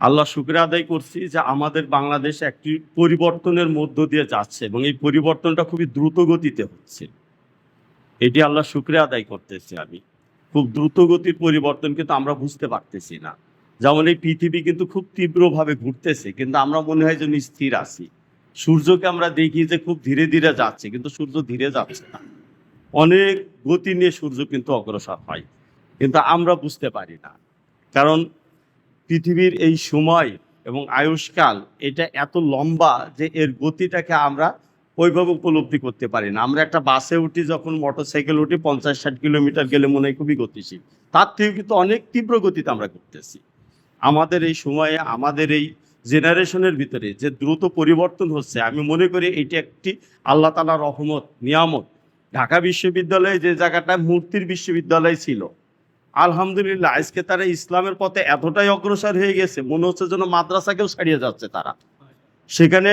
আল্লাহ শুক্রিয়া আদায় করছি যে আমাদের বাংলাদেশ একটি পরিবর্তনের মধ্য দিয়ে যাচ্ছে এবং এই পরিবর্তনটা খুবই দ্রুত গতিতে হচ্ছে। এটি আল্লাহ শুক্রিয়া আদায় করতেছি আমি। খুব দ্রুত গতির পরিবর্তন কিন্তু আমরা বুঝতে পারতেছি না। যেমন এই পৃথিবী কিন্তু খুব তীব্রভাবে ঘুরতেছে, কিন্তু আমরা মনে হয় যেন স্থির আছি। সূর্যকে আমরা দেখি যে খুব ধীরে ধীরে যাচ্ছে, কিন্তু সূর্য ধীরে যাচ্ছে না। অনেক গতি নিয়ে সূর্য কিন্তু অগ্রসর হয়, কিন্তু আমরা বুঝতে পারি না। কারণ পৃথিবীর এই সময় এবং আয়ুষ্কাল এটা এত লম্বা যে এর গতিটাকে আমরা ওইভাবে উপলব্ধি করতে পারি না। আমরা একটা বাসে উঠি যখন মোটর সাইকেল উঠি পঞ্চাশ ষাট কিলোমিটার গেলে মনে হয় খুবই গতিশীল। তার থেকে কিন্তু অনেক তীব্র গতিতে আমরা করতেছি আমাদের এই সময়ে, আমাদের এই জেনারেশনের ভিতরে যে দ্রুত পরিবর্তন হচ্ছে, আমি মনে করি এটি একটি আল্লাহ তালা রহমত, নিয়ামত। ঢাকা বিশ্ববিদ্যালয়ে যে জায়গাটা মূর্তির বিশ্ববিদ্যালয় ছিল আলহামদুলিল্লাহ, আজকে তারা ইসলামের পথে এতটাই অগ্রসর হয়ে গেছে, মনে হচ্ছে যেন মাদ্রাসাকেও ছাড়িয়ে যাচ্ছে তারা। সেখানে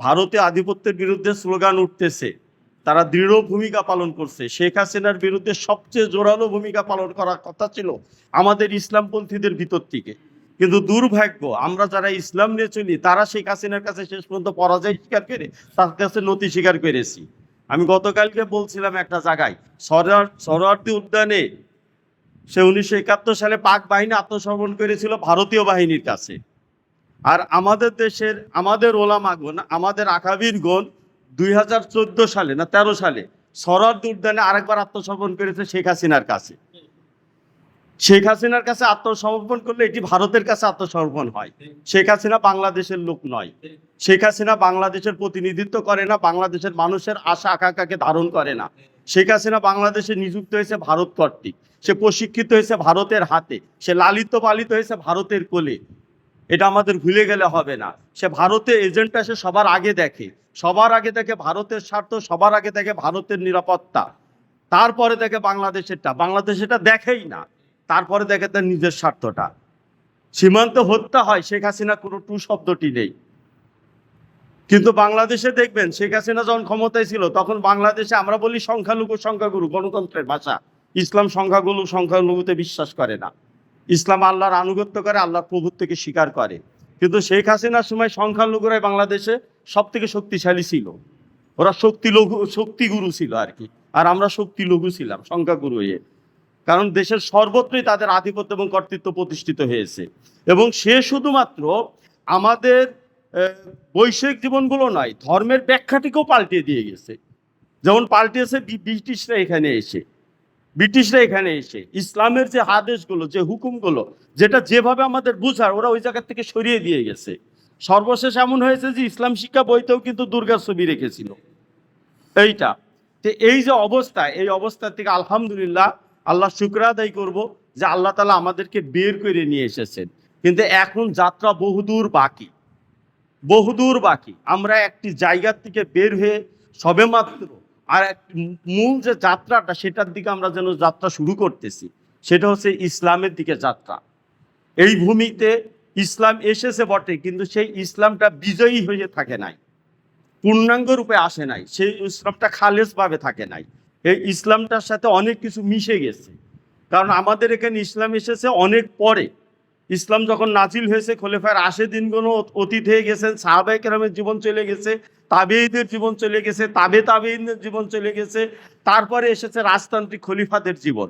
ভারতে আধিপত্যের বিরুদ্ধে স্লোগান উঠতেছে, তারা দৃঢ় ভূমিকা পালন করছে। শেখ হাসিনার বিরুদ্ধে সবচেয়ে জোরালো ভূমিকা পালন করার কথা ছিল আমাদের ইসলামপন্থীদের ভিতর থেকে। কিন্তু দুর্ভাগ্য, আমরা যারা ইসলাম নিয়ে চলি, তারা শেখ হাসিনার কাছে শেষ পর্যন্ত পরাজয় স্বীকার করে তার কাছে নতি স্বীকার করেছি। আমি গতকালকে বলছিলাম একটা জায়গায়, সরার উদ্যানে সে উনিশশো একাত্তর সালে পাক বাহিনী আত্মসমর্পণ করেছিল ভারতীয় বাহিনীর কাছে। আর আমাদের দেশের, আমাদের ওলামাগণ আমাদের আকাবিরগণ দুই হাজার চোদ্দ সালে না তেরো সালে সরোয়ার্দী উদ্যানে আরেকবার আত্মসমর্পণ করেছে শেখ হাসিনার কাছে। শেখ হাসিনার কাছে আত্মসমর্পণ করলে এটি ভারতের কাছে আত্মসমর্পণ হয়। শেখ হাসিনা বাংলাদেশের লোক নয়। শেখ হাসিনা বাংলাদেশের প্রতিনিধিত্ব করে না, বাংলাদেশের মানুষের আশা, আকাঙ্ক্ষাকে ধারণ করে না। শেখ হাসিনা বাংলাদেশে নিযুক্ত হয়েছে ভারত কর্তৃক। সে প্রশিক্ষিত হয়েছে ভারতের হাতে। সে লালিত পালিত হয়েছে ভারতের কোলে। এটা আমাদের ভুলে গেলে হবে না। সে ভারতে এজেন্টটা সে সবার আগে দেখে। সবার আগে দেখে ভারতের স্বার্থ, সবার আগে দেখে ভারতের নিরাপত্তা। তারপরে দেখে বাংলাদেশেরটা। বাংলাদেশ এটা দেখেই না। তারপরে দেখে তার নিজের স্বার্থটা। সীমান্ত হত্যা হয় শেখ হাসিনা কোনো টু শব্দটি নেই। কিন্তু বাংলাদেশে দেখবেন শেখ হাসিনা যখন ক্ষমতায় ছিল, তখন বাংলাদেশে আমরা বলি সংখ্যালঘু সংখ্যাগুরু, গণতন্ত্রের ভাষা। ইসলাম সংখ্যাগুরু সংখ্যালঘুতে বিশ্বাস করে না। ইসলাম আল্লাহর আনুগত্য করে, আল্লাহর প্রভুত্বকে স্বীকার করে। কিন্তু শেখ হাসিনার সময় সংখ্যালঘুরাই বাংলাদেশে সব থেকে শক্তিশালী ছিল। ওরা শক্তি লঘু শক্তিগুরু ছিল আর কি। আর আমরা শক্তি লঘু ছিলাম, সংখ্যাগুরু হয়ে। কারণ দেশের সর্বত্রই তাদের আধিপত্য এবং কর্তৃত্ব প্রতিষ্ঠিত হয়েছে। এবং সে শুধুমাত্র আমাদের বৈষয়িক জীবনগুলো নয়, ধর্মের ব্যাখ্যাটিকেও পাল্টে দিয়ে গেছে। যেমন পাল্টেছে বি- ব্রিটিশরা এখানে এসে। ব্রিটিশরা এখানে এসে, ইসলামের যে আদেশগুলো, যে হুকুমগুলো, যেটা যেভাবে আমাদের বুঝার, ওরা ওই জায়গার থেকে সরিয়ে দিয়ে গেছে। সর্বশেষ এমন হয়েছে যে, ইসলাম শিক্ষা বইতেও কিন্তু দুর্গার ছবি রেখেছিল। এইটা। তো এই যে অবস্থা, এই অবস্থা থেকে আলহামদুলিল্লাহ, আল্লাহ শুক্র আদায় করব যে আল্লাহ তালা আমাদেরকে বের করে নিয়ে এসেছেন। কিন্তু এখন যাত্রা বহুদূর বাকি। বহুদূর বাকি। আমরা একটি জায়গার থেকে বের হয়ে সবেমাত্র আর এক মূল যে যাত্রাটা, সেটার দিকে আমরা যেন যাত্রা শুরু করতেছি, সেটা হচ্ছে ইসলামের দিকে যাত্রা। এই ভূমিতে ইসলাম এসেছে বটে, কিন্তু সেই ইসলামটা বিজয়ী হয়ে থাকে নাই, পূর্ণাঙ্গ রূপে আসে নাই, সেই ইসলামটা খালেজভাবে থাকে নাই। এই ইসলামটার সাথে অনেক কিছু মিশে গেছে, কারণ আমাদের এখানে ইসলাম এসেছে অনেক পরে। ইসলাম যখন নাজিল হয়েছে খলিফার আশে দিনগুলো অতীত হয়ে গেছেন সাহাবাই কেরামের জীবন চলে গেছে তাবেইদের জীবন চলে গেছে, তাবে তাবেইদের জীবন চলে গেছে, তারপরে এসেছে রাজতান্ত্রিক খলিফাদের জীবন,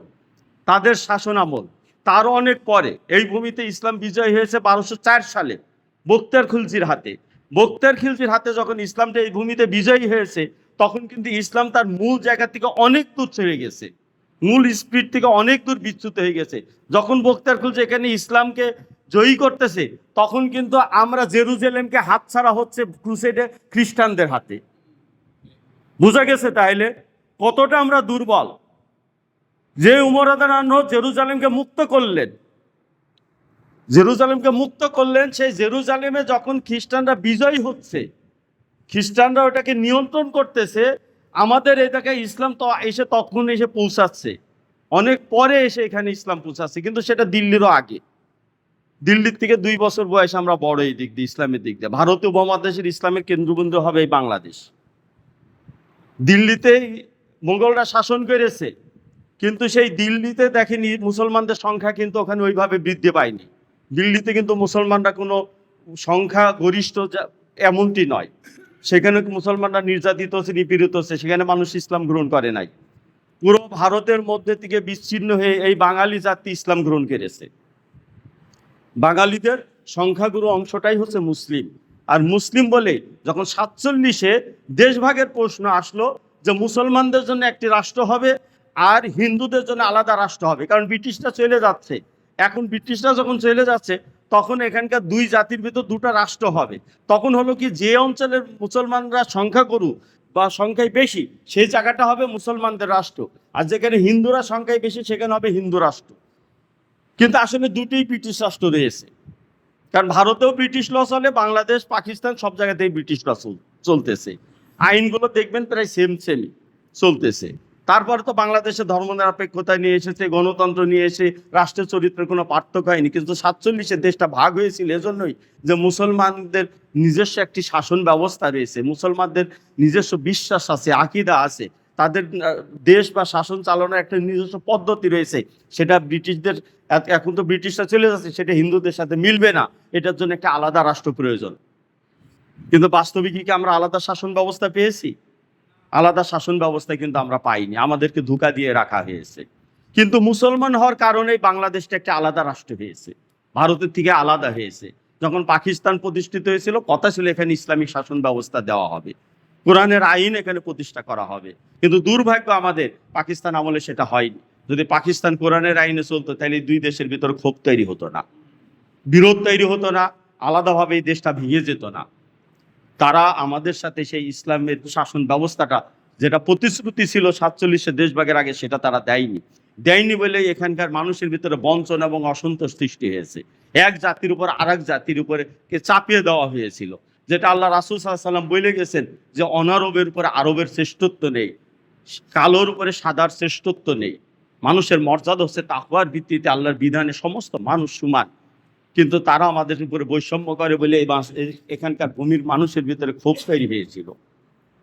তাদের শাসন আমল তারও অনেক পরে। এই ভূমিতে ইসলাম বিজয় হয়েছে বারোশো চার সালে বক্তার খুলজির হাতে। বক্তার খিলজির হাতে যখন ইসলামটা এই ভূমিতে বিজয়ী হয়েছে, তখন কিন্তু ইসলাম তার মূল জায়গা থেকে অনেক দূর চলে গেছে। মূল স্পিড থেকে অনেক দূর বিচ্যুত হয়ে গেছে। যখন বক্তার খুলছে, এখানে ইসলামকে জয়ী করতেছে, তখন কিন্তু আমরা জেরুজালেমকে হাতছাড়া হচ্ছে ক্রুসেডে খ্রিস্টানদের হাতে। বোঝা গেছে তাইলে? কতটা আমরা দুর্বল? যে উমরাদান জেরুজালেমকে মুক্ত করলেন, জেরুজালেমকে মুক্ত করলেন, সেই জেরুজালেমে যখন খ্রিস্টানরা বিজয়ী হচ্ছে, খ্রিস্টানরা ওটাকে নিয়ন্ত্রণ করতেছে আমাদের এটাকে ইসলাম তো এসে তখন এসে পৌঁছাচ্ছে। অনেক পরে এসে এখানে ইসলাম পৌঁছাচ্ছে, কিন্তু সেটা দিল্লিরও আগে। দিল্লির থেকে দুই বছর বয়স আমরা বড় এই দিক দিয়ে, ইসলামের দিক দিয়ে। ভারতীয় উপমহাদেশের ইসলামের কেন্দ্রবিন্দু হবে এই বাংলাদেশ। দিল্লিতে মোগলরা শাসন করেছে, কিন্তু সেই দিল্লিতে দেখেনি, মুসলমানদের সংখ্যা কিন্তু ওখানে ওইভাবে বৃদ্ধি পায়নি। দিল্লিতে কিন্তু মুসলমানরা কোনো সংখ্যা গরিষ্ঠ এমনটি নয়। সেখানে মুসলমানরা নির্যাতিত হচ্ছে নিপীড়িত হচ্ছে, সেখানে মানুষ ইসলাম গ্রহণ করে নাই। পুরো ভারতের মধ্যে থেকে বিচ্ছিন্ন হয়ে এই বাঙালি জাতি ইসলাম গ্রহণ করেছে। বাঙালিদের সংখ্যাগুরু অংশটাই হচ্ছে মুসলিম। আর মুসলিম বলে যখন সাতচল্লিশে দেশভাগের প্রশ্ন আসলো যে মুসলমানদের জন্য একটি রাষ্ট্র হবে আর হিন্দুদের জন্য আলাদা রাষ্ট্র হবে, কারণ ব্রিটিশরা চলে যাচ্ছে। এখন ব্রিটিশরা যখন চলে যাচ্ছে, তখন এখানকার দুই জাতির ভিতর দুটো রাষ্ট্র হবে। তখন হলো কি, যে অঞ্চলের মুসলমানরা সংখ্যা সংখ্যাগুরু বা সংখ্যায় বেশি, সেই জায়গাটা হবে মুসলমানদের রাষ্ট্র। আর যেখানে হিন্দুরা সংখ্যায় বেশি, সেখানে হবে হিন্দু রাষ্ট্র। কিন্তু আসলে দুটোই ব্রিটিশ রাষ্ট্র রয়েছে। কারণ ভারতেও ব্রিটিশ ল চলে, বাংলাদেশ, পাকিস্তান সব জায়গাতেই ব্রিটিশ ল চলতেছে। আইনগুলো দেখবেন প্রায় সেম সেমই চলতেছে। তারপরে তো বাংলাদেশে ধর্মনিরপেক্ষতা নিয়ে এসেছে, গণতন্ত্র নিয়ে এসে রাষ্ট্রের চরিত্রের কোনো পার্থক্য হয়নি। কিন্তু সাতচল্লিশে দেশটা ভাগ হয়েছিল, এজন্যই যে মুসলমানদের নিজস্ব একটি শাসন ব্যবস্থা রয়েছে, মুসলমানদের নিজস্ব বিশ্বাস আছে, আকিদা আছে, তাদের দেশ বা শাসন চালানোর একটা নিজস্ব পদ্ধতি রয়েছে, সেটা ব্রিটিশদের এখন তো ব্রিটিশরা চলে যাচ্ছে, সেটা হিন্দুদের সাথে মিলবে না, এটার জন্য একটা আলাদা রাষ্ট্র প্রয়োজন। কিন্তু বাস্তবিক কি আমরা আলাদা শাসন ব্যবস্থা পেয়েছি? আলাদা শাসন ব্যবস্থা কিন্তু আমরা পাইনি, আমাদেরকে ধোকা দিয়ে রাখা হয়েছে। কিন্তু মুসলমান হওয়ার কারণে বাংলাদেশটা একটা আলাদা রাষ্ট্র হয়েছে, ভারতের থেকে আলাদা হয়েছে। যখন পাকিস্তান প্রতিষ্ঠিত হয়েছিল, কথা ছিল এখানে ইসলামিক শাসন ব্যবস্থা দেওয়া হবে, কোরআনের আইন এখানে প্রতিষ্ঠা করা হবে। কিন্তু দুর্ভাগ্য আমাদের, পাকিস্তান আমলে সেটা হয়নি। যদি পাকিস্তান কোরআনের আইনে চলতো, তাহলে দুই দেশের ভিতরে ক্ষোভ তৈরি হতো না, বিরোধ তৈরি হতো না, আলাদাভাবে এই দেশটা ভেঙে যেত না। তারা আমাদের সাথে সেই ইসলামের শাসন ব্যবস্থাটা, যেটা প্রতিশ্রুতি ছিল সাতচল্লিশে দেশভাগের আগে, সেটা তারা দেয়নি। দেয়নি বলে এখানকার মানুষের ভিতরে বঞ্চনা এবং অসন্তোষ সৃষ্টি হয়েছে। এক জাতির উপর আর জাতির উপরে কে চাপিয়ে দেওয়া হয়েছিল। যেটা আল্লাহ রাসুল সাল্লাম বলে গেছেন যে, অনারবের উপরে আরবের শ্রেষ্ঠত্ব নেই, কালোর উপরে সাদার শ্রেষ্ঠত্ব নেই। মানুষের মর্যাদা হচ্ছে তাকওয়ার ভিত্তিতে আল্লাহর বিধানে সমস্ত মানুষ সমান। কিন্তু তারা আমাদের উপরে বৈষম্য করে বলে এই এখানকার ভূমির মানুষের ভিতরে ক্ষোভ তৈরি হয়েছিল।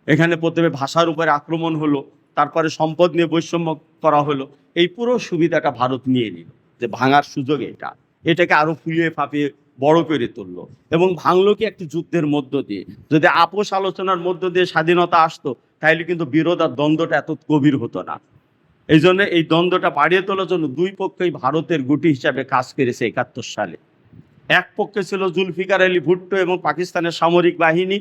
এখানে প্রথমে ভাষার উপরে আক্রমণ হলো, তারপরে সম্পদ নিয়ে বৈষম্য করা হলো। এই পুরো সুবিধাটা ভারত নিয়ে নিল যে ভাঙার সুযোগ এটা। এটাকে আরও ফুলিয়ে ফাঁপিয়ে বড় করে তুললো এবং ভাঙলো কি একটি যুদ্ধের মধ্য দিয়ে। যদি আপোষ আলোচনার মধ্য দিয়ে স্বাধীনতা আসতো তাহলে কিন্তু বিরোধ আর দ্বন্দ্বটা এত গভীর হতো না। এই জন্য এই দ্বন্দ্বটা বাড়িয়ে তোলার জন্য দুই পক্ষই ভারতের গুটি হিসাবে কাজ করেছে একাত্তর সালে। এক পক্ষে ছিল জুলফিকার আলী ভুট্টো এবং পাকিস্তানের সামরিক বাহিনী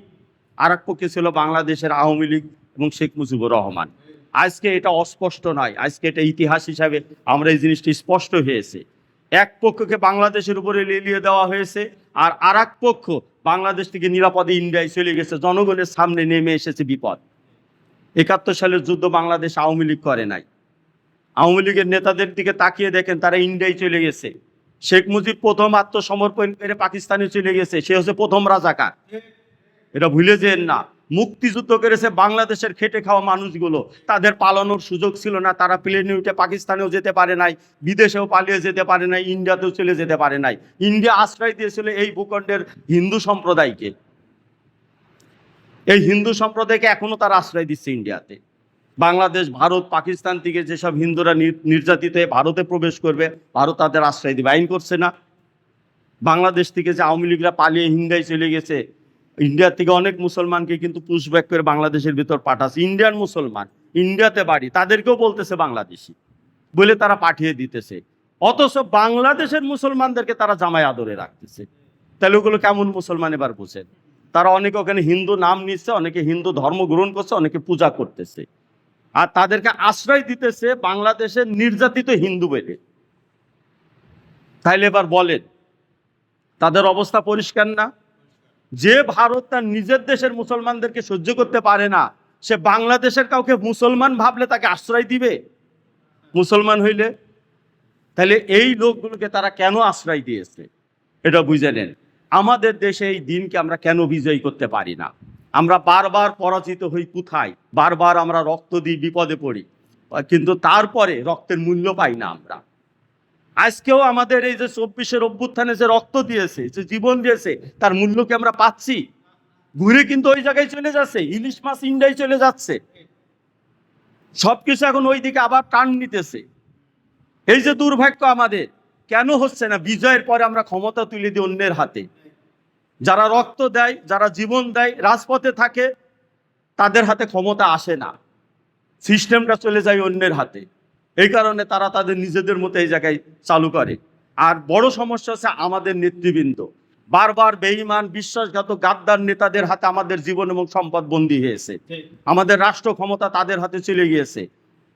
আর এক পক্ষে ছিল বাংলাদেশের আওয়ামী লীগ এবং শেখ মুজিবুর রহমান। আজকে এটা অস্পষ্ট নয়, আজকে এটা ইতিহাস হিসাবে আমরা এই জিনিসটি স্পষ্ট হয়েছে। এক পক্ষকে বাংলাদেশের উপরে লেলিয়ে দেওয়া হয়েছে আর আর এক পক্ষ বাংলাদেশ থেকে নিরাপদে ইন্ডিয়ায় চলে গেছে, জনগণের সামনে নেমে এসেছে বিপদ। একাত্তর সালের যুদ্ধ বাংলাদেশ আওয়ামী লীগ করে নাই। আওয়ামী লীগের নেতাদের দিকে তাকিয়ে দেখেন তারা ইন্ডিয়ায় চলে গেছে। শেখ মুজিব প্রথম আত্মসমর্পণ করে পাকিস্তানে চলে গেছে। সে হচ্ছে প্রথম রাজাকার। এটা ভুলে যেন না। মুক্তিযুদ্ধ করেছে বাংলাদেশের খেটে খাওয়া মানুষগুলো। তাদের পালানোর সুযোগ ছিল না। তারা প্লেনে উঠে পাকিস্তানেও যেতে পারে নাই, বিদেশেও পালিয়ে যেতে পারে নাই, ইন্ডিয়াতেও চলে যেতে পারে নাই। ইন্ডিয়া আশ্রয় দিয়েছিল এই ভূখণ্ডের হিন্দু সম্প্রদায়কে। এই হিন্দু সম্প্রদায়কে এখনও তারা আশ্রয় দিচ্ছে ইন্ডিয়াতে। বাংলাদেশ, ভারত, পাকিস্তান থেকে যেসব হিন্দুরা নির- নির্যাতিত হয়ে ভারতে প্রবেশ করবে, ভারত তাদের আশ্রয় দিবে। আইন করছে না। বাংলাদেশ থেকে যে আওয়ামী লীগরা পালিয়ে ইন্ডিয়ায় চলে গেছে, ইন্ডিয়া থেকে অনেক মুসলমানকে কিন্তু পুশব্যাক করে বাংলাদেশের ভিতর পাঠাচ্ছে। ইন্ডিয়ান মুসলমান, ইন্ডিয়াতে বাড়ি, তাদেরকেও বলতেছে বাংলাদেশি, বলে তারা পাঠিয়ে দিতেছে। অথচ বাংলাদেশের মুসলমানদেরকে তারা জামাই আদরে রাখতেছে। তাহলে ওগুলো কেমন মুসলমান এবার বুঝেন? তারা অনেকে ওখানে হিন্দু নাম নিচ্ছে, অনেকে হিন্দু ধর্ম গ্রহণ করছে, অনেকে পূজা করতেছে। আর তাদেরকে আশ্রয় দিতেছে বাংলাদেশের নির্যাতিত হিন্দু বলে তাইলে এবার বলেন, তাদের অবস্থা পরিষ্কার না? যে ভারত তার নিজের দেশের মুসলমানদেরকে সহ্য করতে পারে না, সে বাংলাদেশের কাউকে মুসলমান ভাবলে তাকে আশ্রয় দিবে? মুসলমান হইলে? তাহলে এই লোকগুলোকে তারা কেন আশ্রয় দিয়েছে? এটা বুঝে নেন। আমাদের দেশে এই দিনকে আমরা কেন বিজয়ী করতে পারি না? আমরা বারবার পরাজিত হই কোথায়? বারবার আমরা রক্ত দিই বিপদে পড়ি। কিন্তু তারপরে রক্তের মূল্য পাই না আমরা। আজকেও আমাদের এই যে চব্বিশের অভ্যুত্থানে যে রক্ত দিয়েছে, যে জীবন দিয়েছে, তার মূল্য কি আমরা পাচ্ছি? ঘুরে কিন্তু ওই জায়গায় চলে যাচ্ছে, ইলিশ মাছ ইন্ডিয়ায় চলে যাচ্ছে। সবকিছু এখন ওই দিকে আবার টান নিতেছে। এই যে দুর্ভাগ্য আমাদের, কেন হচ্ছে না? বিজয়ের পরে আমরা ক্ষমতা তুলে দিই অন্যের হাতে। যারা রক্ত দেয় যারা জীবন দেয় রাজপথে থাকে তাদের হাতে ক্ষমতা আসে না। সিস্টেমটা চলে যায় অন্যের হাতে। এই কারণে তারা তাদের নিজেদের মতো এই জায়গায় চালু করে। আর বড় সমস্যা হচ্ছে আমাদের নেতৃবৃন্দ। বারবার বেঈমান বিশ্বাসঘাতক গাদ্দার নেতাদের হাতে আমাদের জীবন এবং সম্পদ বন্দী হয়েছে। আমাদের রাষ্ট্র ক্ষমতা তাদের হাতে চলে গিয়েছে।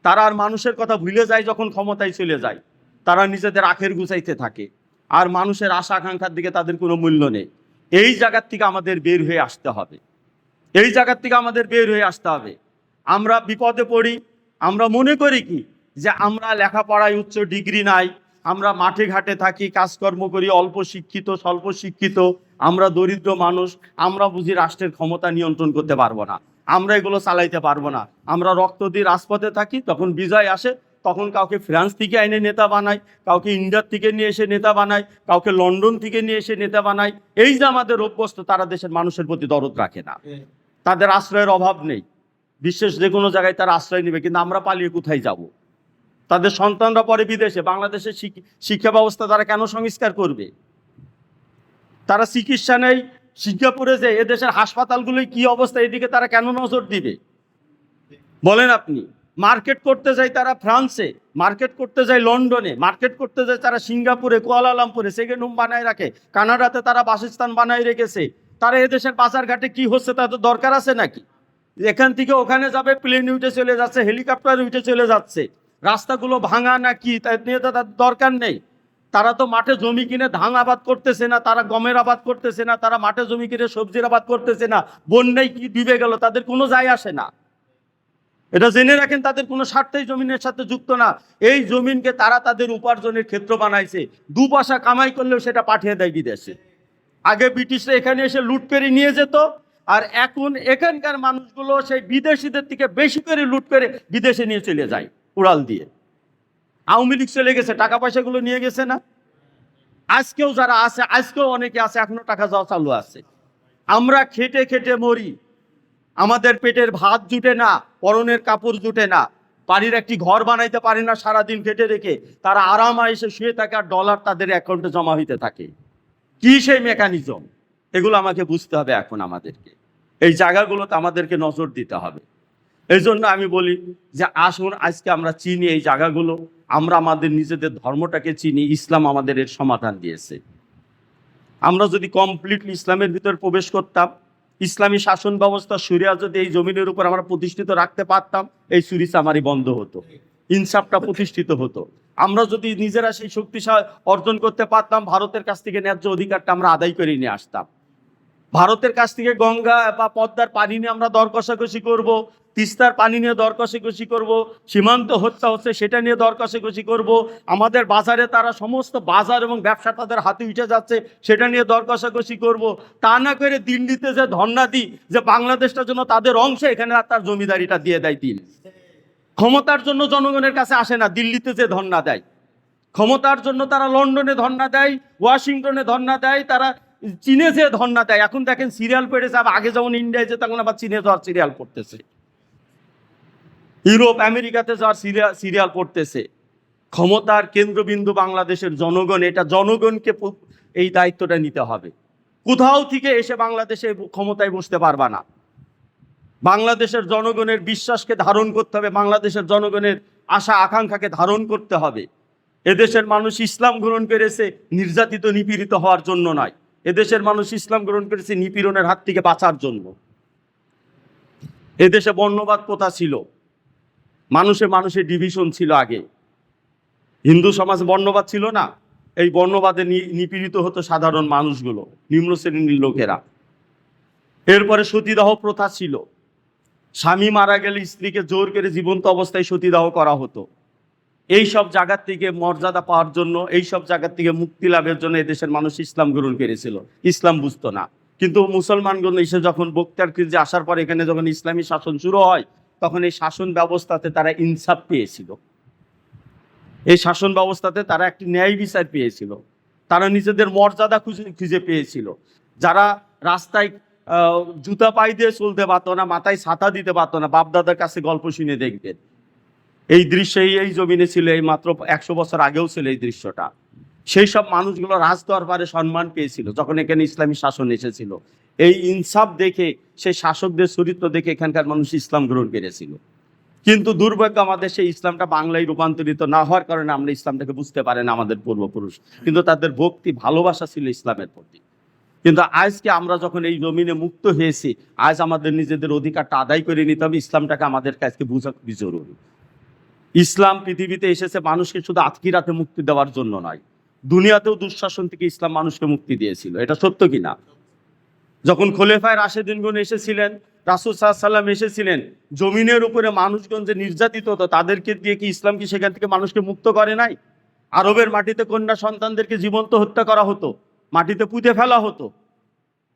তারা আর মানুষের কথা ভুলে যায় যখন ক্ষমতায় চলে যায়। তারা নিজেদের আখের গুছাইতে থাকে। আর মানুষের আশা আকাঙ্ক্ষার দিকে তাদের কোনো মূল্য নেই। এই জায়গার থেকে আমাদের বের হয়ে আসতে হবে। এই জায়গার থেকে আমাদের বের হয়ে আসতে হবে। আমরা বিপদে পড়ি। আমরা মনে করি কি? যে আমরা লেখাপড়ায় উচ্চ ডিগ্রি নাই। আমরা মাঠে ঘাটে থাকি, কাজকর্ম করি, অল্প শিক্ষিত, স্বল্প শিক্ষিত। আমরা দরিদ্র মানুষ। আমরা বুঝি রাষ্ট্রের ক্ষমতা নিয়ন্ত্রণ করতে পারব না। আমরা এগুলো চালাইতে পারব না। আমরা রক্ত দিয়ে রাজপথে থাকি, তখন বিজয় আসে। তখন কাউকে ফ্রান্স থেকে আইনে নেতা বানায় কাউকে ইন্ডিয়ার থেকে নিয়ে এসে নেতা বানায় কাউকে লন্ডন থেকে নিয়ে এসে নেতা বানায়। এই যে আমাদের অভ্যস্ত তারা দেশের মানুষের প্রতি দরদ রাখে না। তাদের আশ্রয়ের অভাব নেই। বিশ্বের যে কোনো জায়গায় তারা আশ্রয় নেবে কিন্তু আমরা পালিয়ে কোথায় যাব? তাদের সন্তানরা পরে বিদেশে বাংলাদেশের শিক- শিক্ষা ব্যবস্থা তারা কেন সংস্কার করবে? তারা চিকিৎসা নেই সিঙ্গাপুরে যে এদেশের হাসপাতালগুলোই কি অবস্থা এদিকে তারা কেন নজর দিবে? বলেন আপনি। মার্কেট করতে যায় তারা ফ্রান্সে, মার্কেট করতে যায় লন্ডনে, মার্কেট করতে যায় তারা সিঙ্গাপুরে, কুয়ালালামপুরে সেকেন্ড হোম বানায় রাখে, কানাডাতে তারা বাসস্থান বানায় রেখেছে। তারা এদেশের বাজার ঘাটে কি হচ্ছে তাদের দরকার আছে নাকি? এখান থেকে ওখানে যাবে প্লেন উঠে চলে যাচ্ছে হেলিকপ্টার উঠে চলে যাচ্ছে। রাস্তাগুলো ভাঙা না কি তাই নিয়ে তো তাদের দরকার নেই। তারা তো মাঠে জমি কিনে ধান আবাদ করতেছে না, তারা গমের আবাদ করতেছে না, তারা মাঠে জমি কিনে সবজির আবাদ করতেছে না, বন্যায় কি ডুবে গেল, তাদের কোনো যায় আসে না। এটা জেনে রাখেন, তাদের কোনো স্বার্থেই জমিনের সাথে যুক্ত না। এই জমিনকে তারা তাদের উপার্জনের ক্ষেত্র বানাইছে। দু পয়সা কামাই করলেও সেটা পাঠিয়ে দেয় বিদেশে। আগে ব্রিটিশরা এখানে এসে লুট নিয়ে যেত, আর এখন এখানকার মানুষগুলো সেই বিদেশিদের থেকে বেশি করে লুট করে বিদেশে নিয়ে চলে যায়, উড়াল দিয়ে। আওয়ামী লীগ চলে গেছে, টাকা পয়সাগুলো নিয়ে গেছে না? আজকেও যারা আছে, আজকেও অনেকে আছে, এখনও টাকা যাওয়া চালু আছে। আমরা খেটে খেটে মরি। আমাদের পেটের ভাত জুটে না, পরনের কাপড় জুটে না। বাড়ির একটি ঘর বানাইতে পারে না, সারাদিন খেটে রেখে। তারা আরামা এসে শুয়ে থাকে আর ডলার তাদের অ্যাকাউন্টে জমা হইতে থাকে। কি সেই মেকানিজম এগুলো আমাকে বুঝতে হবে এখন আমাদেরকে। এই জায়গাগুলোতে আমাদেরকে নজর দিতে হবে। এই জন্য আমি বলি যে, আসুন, আজকে আমরা চিনি এই জায়গাগুলো। আমরা আমাদের নিজেদের ধর্মটাকে চিনি, ইসলাম আমাদের এর সমাধান দিয়েছে। আমরা যদি কমপ্লিটলি ইসলামের ভিতর প্রবেশ করতাম ইসলামী শাসন ব্যবস্থা সুরিয়া যদি এই জমিনের উপর আমরা প্রতিষ্ঠিত রাখতে পারতাম, এই সুরি আমারই বন্ধ হতো, ইনসাফটা প্রতিষ্ঠিত হতো। আমরা যদি নিজেরা সেই শক্তিশালী অর্জন করতে পারতাম, ভারতের কাছ থেকে ন্যায্য অধিকারটা আমরা আদায় করে নিয়ে আসতাম। ভারতের কাছ থেকে গঙ্গা বা পদ্মার পানি নিয়ে আমরা দর কষাকষি করব, তিস্তার পানি নিয়ে দর কষাকষি করব, সীমান্ত হত্যা হচ্ছে সেটা নিয়ে দর কষাকষি করব, আমাদের বাজারে তারা সমস্ত বাজার এবং ব্যবসা তাদের হাতে উঠে যাচ্ছে, সেটা নিয়ে দর কষাকষি করব। তা না করে দিল্লিতে যে ধর্ণা দিই, যে বাংলাদেশটার জন্য তাদের অংশে, এখানে তার জমিদারিটা দিয়ে দেয় দিন ক্ষমতার জন্য জনগণের কাছে আসে না, দিল্লিতে যে ধর্ণা দেয়। ক্ষমতার জন্য তারা লন্ডনে ধর্ণা দেয়, ওয়াশিংটনে ধর্ণা দেয়, তারা চীনে যে ধর্ণা দেয়। এখন দেখেন সিরিয়াল পেড়েছে আবার আগে যেমন ইন্ডিয়ায় যে তখন আবার চীনে যাওয়ার সিরিয়াল পড়তেছে। ইউরোপ, আমেরিকাতে যাওয়ার সিরিয়াল সিরিয়াল পড়তেছে। ক্ষমতার কেন্দ্রবিন্দু বাংলাদেশের জনগণ, এটা জনগণকে এই দায়িত্বটা নিতে হবে। কোথাও থেকে এসে বাংলাদেশে ক্ষমতায় বসতে পারবা না। বাংলাদেশের জনগণের বিশ্বাসকে ধারণ করতে হবে, বাংলাদেশের জনগণের আশা, আকাঙ্ক্ষাকে ধারণ করতে হবে। এদেশের মানুষ ইসলাম গ্রহণ করেছে, নির্যাতিত, নিপীড়িত হওয়ার জন্য নয়। এদেশের মানুষ ইসলাম গ্রহণ করেছে নিপীড়নের হাত থেকে বাঁচার জন্য। এদেশে বর্ণবাদ প্রথা ছিল। মানুষে মানুষের ডিভিশন ছিল আগে। হিন্দু সমাজ বর্ণবাদ ছিল না। এই বর্ণবাদে নিপীড়িত হতো সাধারণ মানুষগুলো, নিম্ন শ্রেণির লোকেরা। এরপরে সতীদাহ প্রথা ছিল। স্বামী মারা গেলে স্ত্রীকে জোর করে জীবন্ত অবস্থায় সতীদাহ করা হতো। এই সব জায়গার থেকে মর্যাদা পাওয়ার জন্য, এই সব জায়গার থেকে মুক্তি লাভের জন্য এদেশের মানুষ ইসলাম গ্রহণ করেছিল। ইসলাম বুঝতো না। কিন্তু মুসলমানগণ এসে যখন বক্তার যে আসার পর এখানে যখন ইসলামী শাসন শুরু হয়, তখন এই শাসন ব্যবস্থাতে তারা ইনসাফ পেয়েছিল। এই শাসন ব্যবস্থাতে তারা একটি ন্যায় বিচার পেয়েছিল। তারা নিজেদের মর্যাদা খুঁজে খুঁজে পেয়েছিল। যারা রাস্তায় জুতা পাই দিয়ে চলতে পারতো না, মাথায় ছাতা দিতে পারতো না, বাপদাদার কাছে গল্প শুনে দেখবেন এই দৃশ্য এই জমিনে ছিল, এই মাত্র একশো বছর আগেও ছিল এই দৃশ্যটা। সেই সব মানুষগুলো রাজদরবারে সম্মান পেয়েছিল, যখন এখানে ইসলামী শাসন এসেছিল। এই ইনসাফ দেখে, সেই শাসকদের চরিত্র দেখে এখানকার মানুষ ইসলাম গ্রহণ করেছিল। কিন্তু দুর্ভাগ্য আমাদের সেই ইসলামটা বাংলায় রূপান্তরিত না হওয়ার কারণে আমরা ইসলামটাকে বুঝতে পারেন আমাদের পূর্বপুরুষ। কিন্তু তাদের ভক্তি, ভালোবাসা ছিল ইসলামের প্রতি। কিন্তু আজকে আমরা যখন এই জমিনে মুক্ত হয়েছি, আজ আমাদের নিজেদের অধিকারটা আদায় করে নিতে হবে, ইসলামটাকে আমাদের কাছে বুঝা জরুরি। ইসলাম পৃথিবীতে এসেছে মানুষকে শুধু আতকিরাতে মুক্তি দেওয়ার জন্য নয়। দুনিয়াতেও দুঃশাসন থেকে ইসলাম মানুষকে মুক্তি দিয়েছিল। এটা সত্য কি না যখন খোলেফায় রাশেদিনগণ এসেছিলেন, রাসুল সাল্লাম এসেছিলেন, জমিনের উপরে মানুষগণ যে নির্যাতিত হতো, তাদেরকে দিয়ে কি ইসলাম কি সেখান থেকে মানুষকে মুক্ত করে নাই? আরবের মাটিতে কন্যা সন্তানদেরকে জীবন্ত হত্যা করা হতো, মাটিতে পুঁতে ফেলা হতো।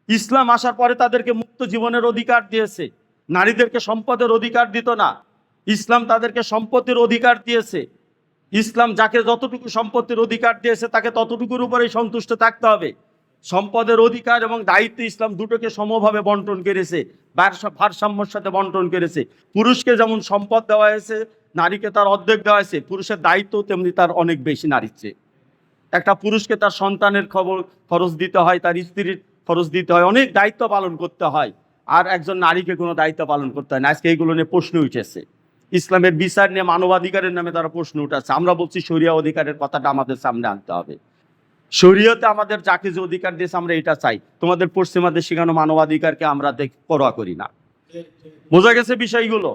ইসলাম আসার পরে তাদেরকে মুক্ত জীবনের অধিকার দিয়েছে। নারীদেরকে সম্পদের অধিকার দিত না। ইসলাম তাদেরকে সম্পত্তির অধিকার দিয়েছে। ইসলাম যাকে যতটুকু সম্পত্তির অধিকার দিয়েছে, তাকে ততটুকুর উপরেই সন্তুষ্ট থাকতে হবে। সম্পদের অধিকার এবং দায়িত্ব ইসলাম দুটোকে সমভাবে বন্টন করেছে, ভারসা- ভারসাম্যর সাথে বন্টন করেছে। পুরুষকে যেমন সম্পদ দেওয়া হয়েছে, নারীকে তার অর্ধেক দেওয়া হয়েছে, পুরুষের দায়িত্ব তেমনি তার অনেক বেশি নারীর চেয়ে। একটা পুরুষকে তার সন্তানের খবর খরচ দিতে হয়, তার স্ত্রীর খরচ দিতে হয়, অনেক দায়িত্ব পালন করতে হয়। আর একজন নারীকে কোনো দায়িত্ব পালন করতে হয় না। আজকে এইগুলো নিয়ে প্রশ্ন উঠেছে। ইসলামের বিচার নিয়ে মানবাধিকারের নামে তারা প্রশ্ন উঠাচ্ছে। আমরা বলছি শরিয়া অধিকারের কথাটা আমাদের সামনে আনতে হবে। শরীয়তে আমাদের যাকে যে অধিকার দিয়েছে আমরা এটা চাই। তোমাদের পশ্চিমাদের শেখানো মানবাধিকারকে আমরা পরোয়া করি না? বোঝা গেছে বিষয়গুলো?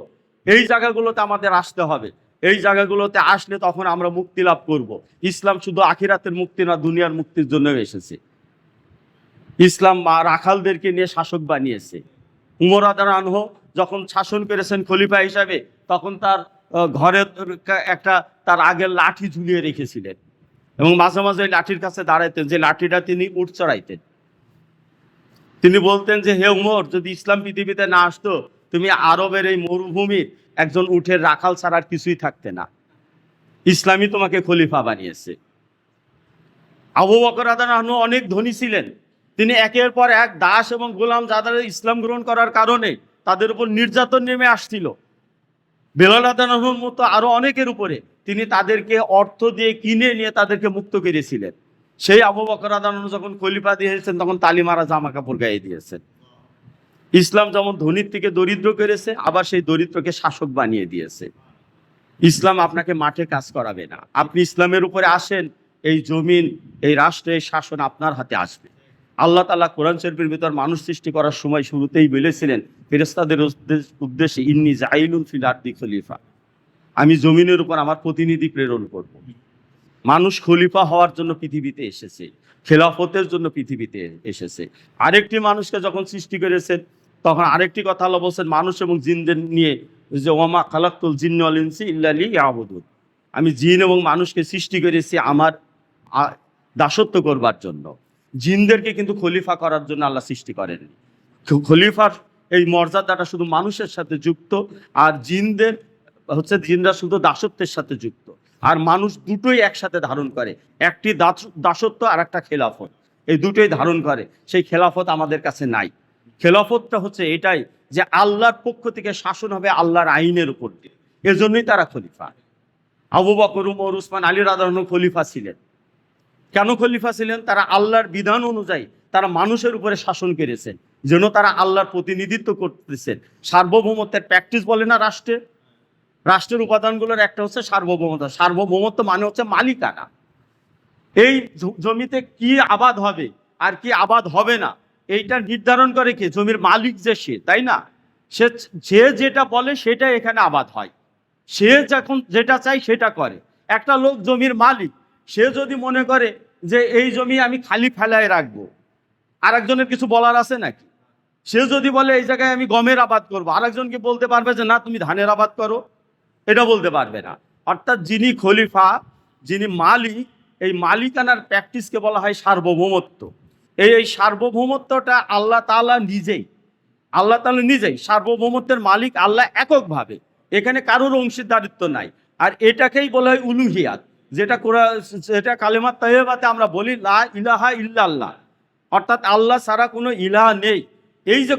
এই জায়গাগুলোতে আমাদের আসতে হবে। এই জায়গাগুলোতে আসলে তখন আমরা মুক্তি লাভ করব। ইসলাম শুধু আখিরাতের মুক্তি না, দুনিয়ার মুক্তির জন্য এসেছে। ইসলাম রাখালদেরকে নিয়ে শাসক বানিয়েছে। উমর আদার আনহ যখন শাসন করেছেন খলিফা হিসাবে, তখন তার ঘরে একটা, তার আগের লাঠি ঝুলিয়ে রেখেছিলেন। এবং মাঝে মাঝে ওই লাঠির কাছে দাঁড়াইতেন, যে লাঠিটা তিনি উঠ চড়াইতেন। তিনি বলতেন যে, হে উমর, যদি ইসলাম পৃথিবীতে না আসতো, তুমি আরবের এই মরুভূমির একজন উঠের রাখাল ছাড়া আর কিছুই থাকতে না। ইসলামই তোমাকে খলিফা বানিয়েছে। আবু বকর অনেক ধনী ছিলেন। তিনি একের পর এক দাস এবং গোলাম যাদের ইসলাম গ্রহণ করার কারণে তাদের উপর নির্যাতন নেমে আসছিল। বেলাল আদানহুর মতো আরও অনেকের উপরে তিনি তাদেরকে অর্থ দিয়ে কিনে নিয়ে তাদেরকে মুক্ত করেছিলেন। সেই আবু বকর আদানহু যখন খলিফা দিয়েছেন তখন তালিমারা জামা কাপড় গায়ে দিয়েছেন। ইসলাম যেমন ধনীর থেকে দরিদ্র করেছে, আবার সেই দরিদ্রকে শাসক বানিয়ে দিয়েছে। ইসলাম আপনাকে মাঠে কাজ করাবে না। আপনি ইসলামের উপরে আসেন, এই জমিন, এই রাষ্ট্রের শাসন আপনার হাতে আসবে। আল্লাহ তালা কোরআন শরীফের ভিতর মানুষ সৃষ্টি করার সময় শুরুতেই বলেছিলেন ফেরেস্তাদের উদ্দেশ্যে ইন্নি জাইলুন ফিল আর্দি খলিফা। আমি জমিনের উপর আমার প্রতিনিধি প্রেরণ করব। মানুষ খলিফা হওয়ার জন্য পৃথিবীতে এসেছে, খেলাফতের জন্য পৃথিবীতে এসেছে। আরেকটি মানুষকে যখন সৃষ্টি করেছেন, তখন আরেকটি কথা আল্লাহ বলছেন, মানুষ এবং জিনদের নিয়ে যে ওমা খালাক্তুল জিন্ন ইল্লালি আবুদুন আমি জিন এবং মানুষকে সৃষ্টি করেছি আমার দাসত্ব করবার জন্য। জিনদেরকে কিন্তু খলিফা করার জন্য আল্লাহ সৃষ্টি করেন খলিফার এই মর্যাদাটা শুধু মানুষের সাথে যুক্ত, আর জিনদের, হচ্ছে জিনরা শুধু দাসত্বের সাথে যুক্ত। আর মানুষ দুটোই একসাথে ধারণ করে, একটি দাসত্ব আর একটা খেলাফত। এই দুটোই ধারণ করে, সেই খেলাফত আমাদের কাছে নাই। খেলাফতটা হচ্ছে এটাই যে আল্লাহর পক্ষ থেকে শাসন হবে আল্লাহর আইনের উপর দিয়ে। এজন্যই তারা খলিফা। আবু বকর, উমর, উসমান, আলী রাদান খলিফা ছিলেন। কেন খলিফা ছিলেন? তারা আল্লাহর বিধান অনুযায়ী তারা মানুষের উপরে শাসন করেছেন। যেন তারা আল্লাহর প্রতিনিধিত্ব করতেছেন সার্বভৌমত্বের প্র্যাকটিস বলে না রাষ্ট্রে? রাষ্ট্রের উপাদানগুলোর একটা হচ্ছে সার্বভৌমত্ব। সার্বভৌমত্ব মানে হচ্ছে মালিকানা। এই জমিতে কি আবাদ হবে আর কি আবাদ হবে না, এইটা নির্ধারণ করে কে? জমির মালিক যে সে, তাই না? সে যে যেটা বলে সেটা এখানে আবাদ হয়। সে যখন যেটা চাই সেটা করে। একটা লোক জমির মালিক, সে যদি মনে করে যে এই জমি আমি খালি ফেলায় রাখব আর একজনের কিছু বলার আছে নাকি? সে যদি বলে, এই জায়গায় আমি গমের আবাদ করব। আরেকজনকে বলতে পারবে যে, না, তুমি ধানের আবাদ করো। এটা বলতে পারবে না। অর্থাৎ যিনি খলিফা, যিনি মালিক, এই মালিকানার প্র্যাকটিসকে বলা হয় সার্বভৌমত্ব। এই এই সার্বভৌমত্বটা আল্লাহ তাআলা নিজেই, আল্লাহ তালা নিজেই সার্বভৌমত্বের মালিক আল্লাহ এককভাবে। এখানে কারোর অংশীদারিত্ব নাই। আর এটাকেই বলা হয় উলুহিয়াত, যেটা কোরআ যেটা কালেমাত তাইবাতে আমরা বলি, লা ইলাহা ইল্লাল্লাহ। অর্থাৎ আল্লাহ ছাড়া কোনো ইলাহা নেই। এই যে